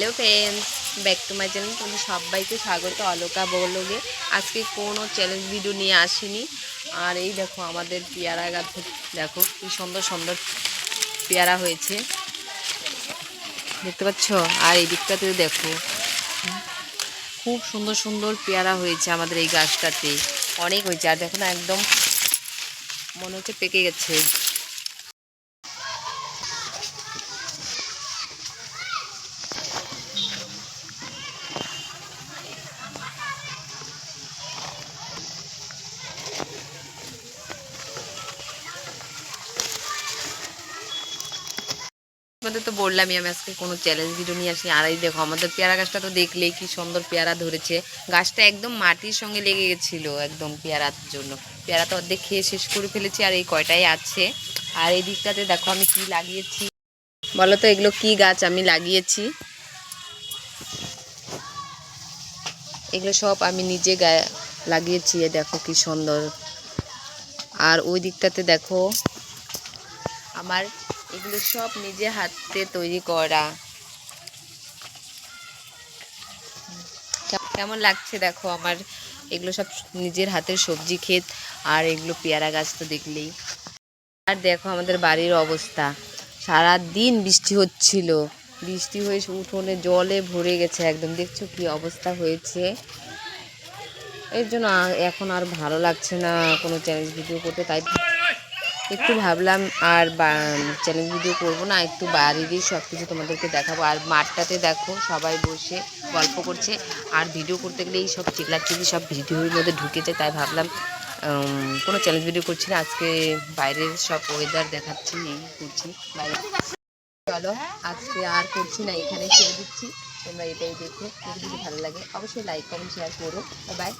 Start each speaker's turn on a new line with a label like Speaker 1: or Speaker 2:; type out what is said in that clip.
Speaker 1: Hello friends back to my channel তোমাদের সবাইকে স্বাগত অলোকা বলগে। আজকে কোনো চ্যালেঞ্জ ভিডিও নিয়ে আসিনি। আর এই দেখো আমাদের পেয়ারা গাছে দেখো কি সুন্দর সুন্দর পেয়ারা হয়েছে। দেখতে পাচ্ছ? আর এই দিকটাতে দেখো। খুব সুন্দর সুন্দর পেয়ারা হয়েছে আমাদের এই গাছটাতে। অনেক হয়েছে। আর দেখো না, একদম মনে হচ্ছে পেকে গেছে। তোমাদের তো বললামই, আমি আজকে কোনো চ্যালেঞ্জ ভিডিও নিয়ে আসি আর এই দেখো, আমাদের পেয়ারা গাছটা তো দেখলেই কি সুন্দর পেয়ারা ধরেছে। গাছটা একদম মাটির সঙ্গে লেগে গেছিল একদম পেয়ারার জন্য। পেয়ারা তো অর্ধেক খেয়ে শেষ করে ফেলেছি, আর এই কয়টাই আছে। আর এই দিকটাতে দেখো, আমি কি লাগিয়েছি? বলো তো, এগুলো কি গাছ আমি লাগিয়েছি? এগুলো সব আমি নিজে গায়ে লাগিয়েছি দেখো কি সুন্দর। আর ওই দিকটাতে দেখো, আমার এগুলো সব নিজে হাতে তৈরি করা। কেমন লাগছে দেখো আমার? এগুলো সব নিজের হাতের সবজি ক্ষেত আর এগুলো পেয়ারা গাছ তো দেখলেই। আর দেখো আমাদের বাড়ির অবস্থা। সারা দিন বৃষ্টি হচ্ছিল। বৃষ্টি হয়ে উঠোনে জলে ভরে গেছে একদম। দেখছ কি অবস্থা হয়েছে? এর জন্য এখন আর ভালো লাগছে না। কোনো চ্যালেঞ্জ ভিডিও করতে তাই একটু ভাবলাম আর চ্যালেঞ্জ ভিডিও করব না, একটু বাড়িরই সব কিছু তোমাদেরকে দেখাবো। আর মাঠটাতে দেখো, সবাই বসে গল্প করছে। আর ভিডিও করতে গেলে এই সব চিল্লাচিল্লি সব ভিডিওর মধ্যে ঢুকেছে তাই ভাবলাম কোনো চ্যালেঞ্জ ভিডিও করছি না, আজকে বাইরের সব ওয়েদার দেখাচ্ছি, এই করছি। বাইরে চলো, আজকে আর করছি না এখানে ছেড়ে দিচ্ছি। তোমরা এটাই দেখো, যদি ভালো লাগে অবশ্যই লাইক কমেন্ট শেয়ার করো। বাই